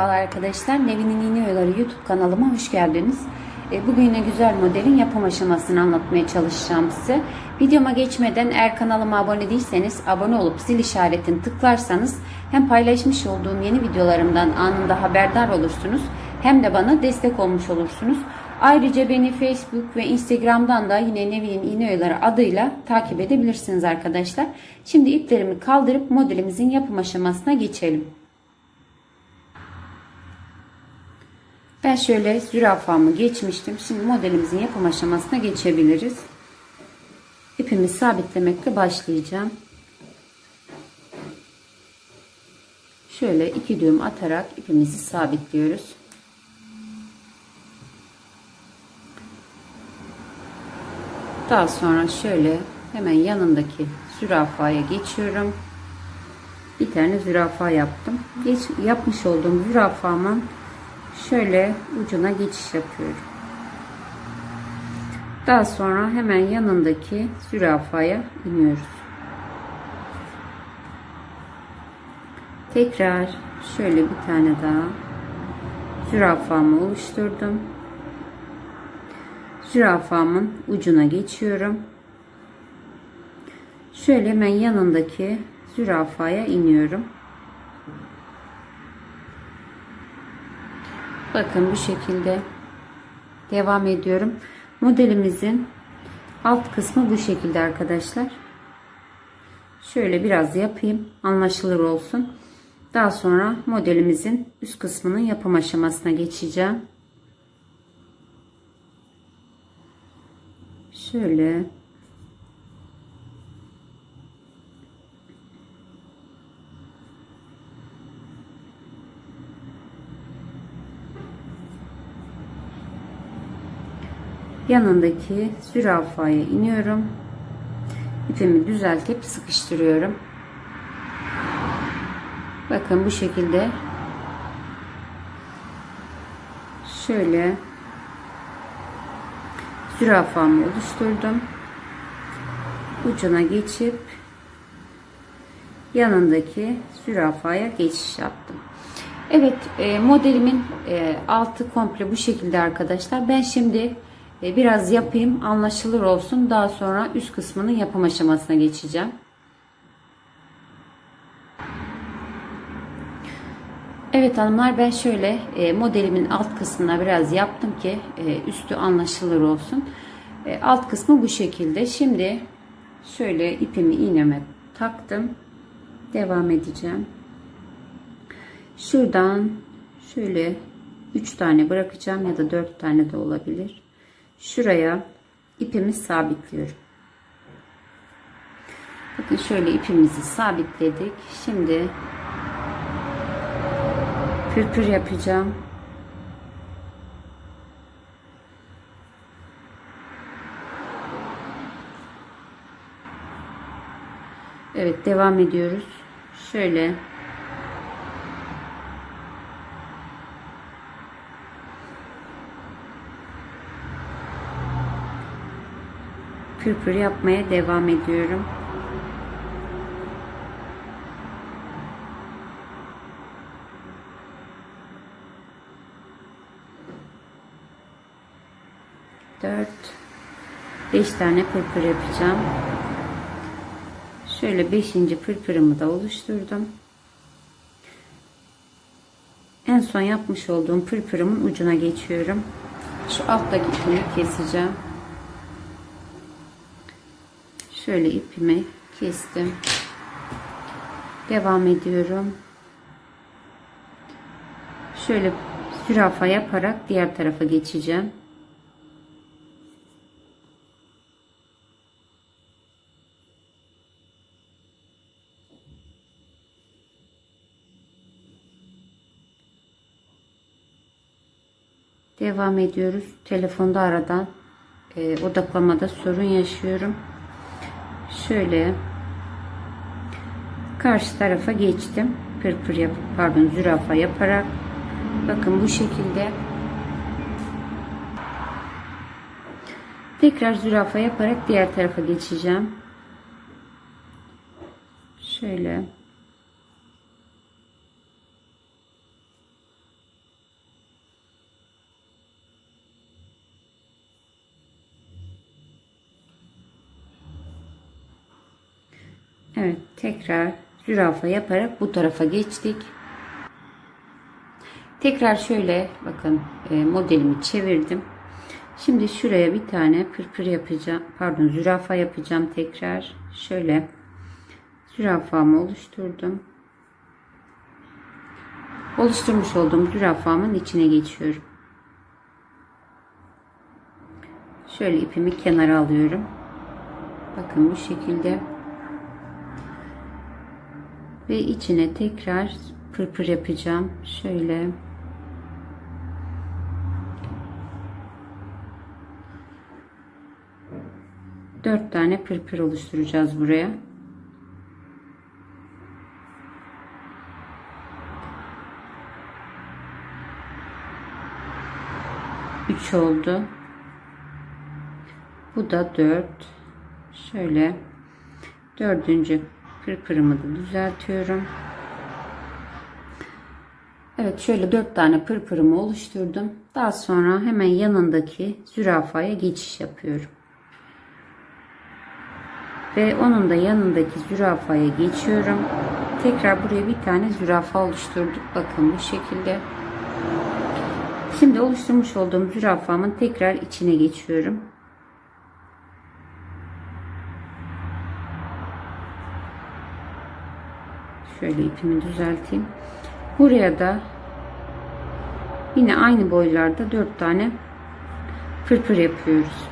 Merhabalar arkadaşlar. Nevin'in İğne Yolları YouTube kanalıma hoş geldiniz. E, Bugün yine güzel modelin yapım aşamasını anlatmaya çalışacağım size. Videoma geçmeden eğer kanalıma abone değilseniz abone olup zil işaretini tıklarsanız hem paylaşmış olduğum yeni videolarımdan anında haberdar olursunuz hem de bana destek olmuş olursunuz. Ayrıca beni Facebook ve Instagram'dan da yine Nevin'in İğne Yolları adıyla takip edebilirsiniz arkadaşlar. Şimdi iplerimi kaldırıp modelimizin yapım aşamasına geçelim. Ben şöyle zürafamı geçmiştim. Şimdi modelimizin yapım aşamasına geçebiliriz. İpimi sabitlemekle başlayacağım. Şöyle iki düğüm atarak ipimizi sabitliyoruz. Daha sonra şöyle hemen yanındaki zürafaya geçiyorum. Bir tane zürafa yaptım. Geç, yapmış olduğum zürafamın şöyle ucuna geçiş yapıyorum. Daha sonra hemen yanındaki zürafaya iniyoruz. Tekrar şöyle bir tane daha zürafamı oluşturdum. Zürafamın ucuna geçiyorum. Şöyle hemen yanındaki zürafaya iniyorum. Bakın bu şekilde devam ediyorum. Modelimizin alt kısmı bu şekilde arkadaşlar. Şöyle biraz yapayım anlaşılır olsun. Daha sonra modelimizin üst kısmının yapım aşamasına geçeceğim. Şöyle yanındaki zürafaya iniyorum. İpimi düzeltip sıkıştırıyorum. Bakın bu şekilde şöyle zürafamı oluşturdum. Ucuna geçip yanındaki zürafaya geçiş yaptım. Evet e, modelimin e, altı komple bu şekilde arkadaşlar. Ben şimdi biraz yapayım anlaşılır olsun. Daha sonra üst kısmının yapım aşamasına geçeceğim. Evet hanımlar ben şöyle e, modelimin alt kısmına biraz yaptım ki e, üstü anlaşılır olsun. E, alt kısmı bu şekilde. Şimdi şöyle ipimi iğneme taktım. Devam edeceğim. Şuradan şöyle 3 tane bırakacağım ya da 4 tane de olabilir. Şuraya ipimi sabitliyorum. Bakın şöyle ipimizi sabitledik. Şimdi pürpür yapacağım. Evet devam ediyoruz. Şöyle pürpür yapmaya devam ediyorum. Dört, beş tane pırpır yapacağım. Şöyle beşinci pırpırımı da oluşturdum. En son yapmış olduğum pırpırımın ucuna geçiyorum. Şu alttaki ipimi keseceğim. Şöyle ipimi kestim. Devam ediyorum. Şöyle zürafa yaparak diğer tarafa geçeceğim. Devam ediyoruz. Telefonda aradan e, odaklamada sorun yaşıyorum. Şöyle karşı tarafa geçtim. Pırpır yap pardon zürafa yaparak bakın bu şekilde tekrar zürafa yaparak diğer tarafa geçeceğim. Şöyle Evet tekrar zürafa yaparak bu tarafa geçtik. Tekrar şöyle bakın e, modelimi çevirdim. Şimdi şuraya bir tane pırpır yapacağım. Pardon zürafa yapacağım tekrar. Şöyle zürafamı oluşturdum. Oluşturmuş olduğum zürafamın içine geçiyorum. Şöyle ipimi kenara alıyorum. Bakın bu şekilde. Ve içine tekrar pırpır yapacağım. Şöyle. Dört tane pırpır oluşturacağız buraya. Üç oldu. Bu da dört. Şöyle dördüncü pırpırımı da düzeltiyorum. Evet şöyle dört tane pırpırımı oluşturdum. Daha sonra hemen yanındaki zürafaya geçiş yapıyorum. Ve onun da yanındaki zürafaya geçiyorum. Tekrar buraya bir tane zürafa oluşturduk. Bakın bu şekilde. Şimdi oluşturmuş olduğum zürafamın tekrar içine geçiyorum. Şöyle ipimi düzelteyim. Buraya da yine aynı boylarda 4 tane pırpır yapıyoruz.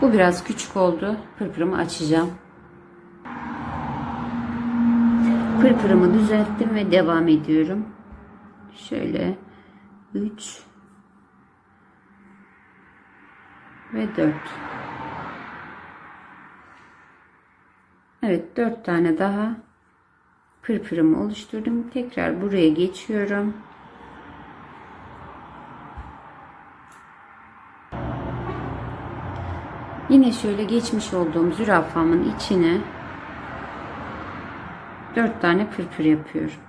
Bu biraz küçük oldu. Pırpırımı açacağım. Pırpırımı düzelttim ve devam ediyorum. Şöyle 3 ve 4. Evet 4 tane daha pırpırımı oluşturdum. Tekrar buraya geçiyorum. Yine şöyle geçmiş olduğum zürafamın içine 4 tane pırpır yapıyorum.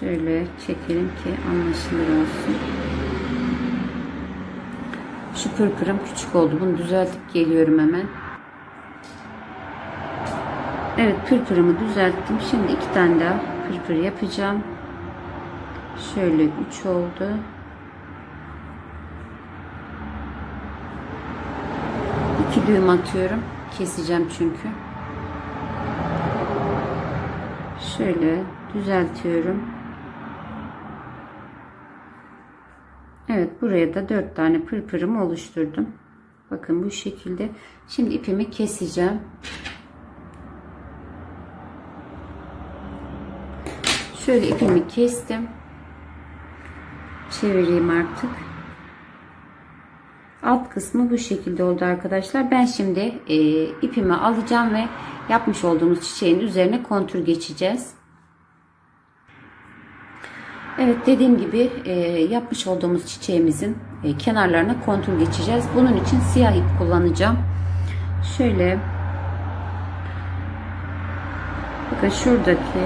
Şöyle çekelim ki anlaşılır olsun. Şu pırpırım küçük oldu. Bunu düzeltip geliyorum hemen. Evet pırpırımı düzelttim. Şimdi iki tane daha pırpır yapacağım. Şöyle üç oldu. İki düğüm atıyorum. Keseceğim çünkü. Şöyle düzeltiyorum. Evet buraya da dört tane pırpırımı oluşturdum. Bakın bu şekilde. Şimdi ipimi keseceğim. Şöyle ipimi kestim. Çevireyim artık. Alt kısmı bu şekilde oldu arkadaşlar. Ben şimdi e, ipimi alacağım ve yapmış olduğumuz çiçeğin üzerine kontur geçeceğiz. Evet dediğim gibi e, yapmış olduğumuz çiçeğimizin e, kenarlarına kontur geçeceğiz. Bunun için siyah ip kullanacağım. Şöyle bakın şuradaki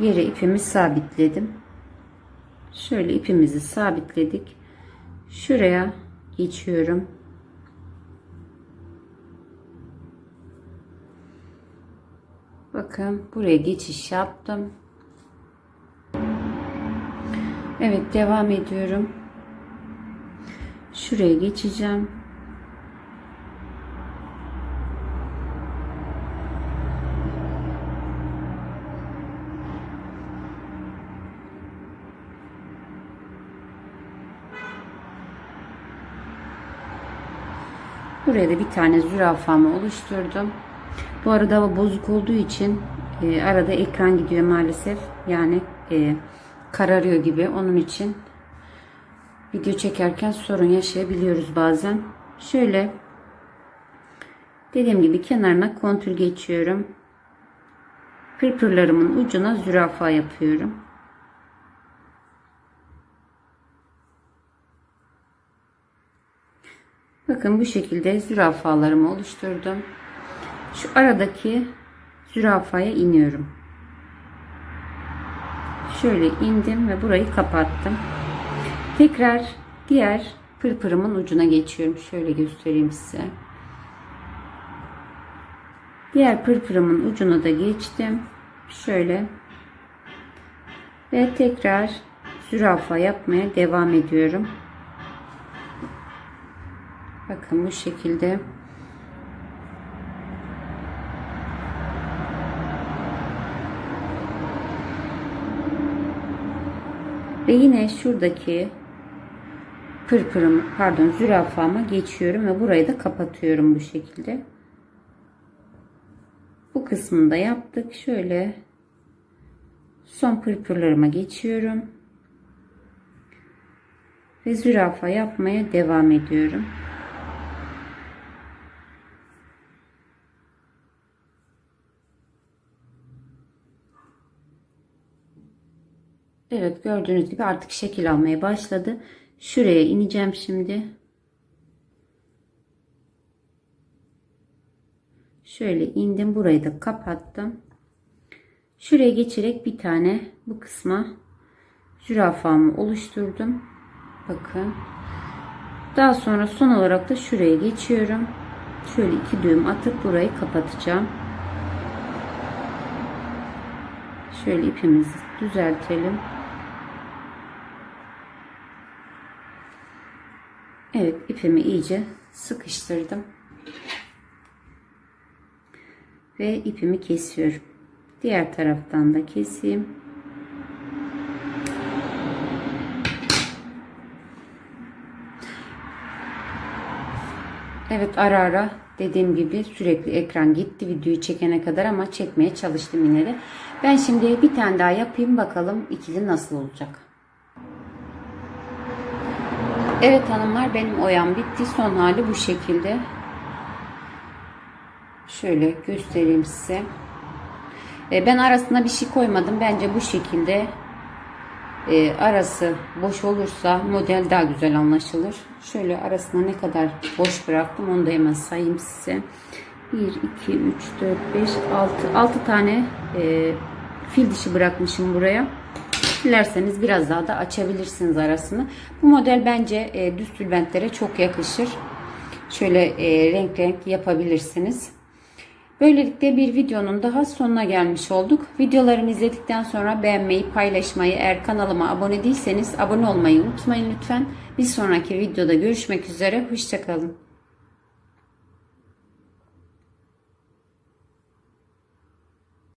yere ipimi sabitledim. Şöyle ipimizi sabitledik. Şuraya geçiyorum. Bakın buraya geçiş yaptım. Evet devam ediyorum. Şuraya geçeceğim. Buraya da bir tane zürafamı oluşturdum. Bu arada hava bozuk olduğu için e, arada ekran gidiyor maalesef. Yani e, kararıyor gibi. Onun için video çekerken sorun yaşayabiliyoruz bazen. Şöyle dediğim gibi kenarına kontür geçiyorum. Pırpırlarımın ucuna zürafa yapıyorum. Bakın bu şekilde zürafalarımı oluşturdum. Şu aradaki zürafaya iniyorum. Şöyle indim ve burayı kapattım. Tekrar diğer pırpırımın ucuna geçiyorum. Şöyle göstereyim size. Diğer pırpırımın ucuna da geçtim. Şöyle. Ve tekrar zürafa yapmaya devam ediyorum. Bakın bu şekilde. Ve yine şuradaki pırpırım pardon zürafama geçiyorum ve burayı da kapatıyorum bu şekilde. Bu kısmını da yaptık. Şöyle son pırpırlarıma geçiyorum. Ve zürafa yapmaya devam ediyorum. Evet gördüğünüz gibi artık şekil almaya başladı. Şuraya ineceğim şimdi. Şöyle indim. Burayı da kapattım. Şuraya geçerek bir tane bu kısma zürafamı oluşturdum. Bakın. Daha sonra son olarak da şuraya geçiyorum. Şöyle iki düğüm atıp burayı kapatacağım. Şöyle ipimizi düzeltelim. Evet ipimi iyice sıkıştırdım. Ve ipimi kesiyorum. Diğer taraftan da keseyim. Evet ara ara dediğim gibi sürekli ekran gitti videoyu çekene kadar ama çekmeye çalıştım yine de. Ben şimdi bir tane daha yapayım bakalım ikili nasıl olacak. Evet hanımlar benim oyam bitti. Son hali bu şekilde. Şöyle göstereyim size. E, Ben arasına bir şey koymadım. Bence bu şekilde e, arası boş olursa model daha güzel anlaşılır. Şöyle arasına ne kadar boş bıraktım onu da hemen sayayım size. 1, 2, 3, 4, 5, 6. 6 tane e, fil dişi bırakmışım buraya. Dilerseniz biraz daha da açabilirsiniz arasını. Bu model bence e, düz tülbentlere çok yakışır. Şöyle e, renk renk yapabilirsiniz. Böylelikle bir videonun daha sonuna gelmiş olduk. Videolarımı izledikten sonra beğenmeyi, paylaşmayı, eğer kanalıma abone değilseniz abone olmayı unutmayın lütfen. Bir sonraki videoda görüşmek üzere. Hoşçakalın.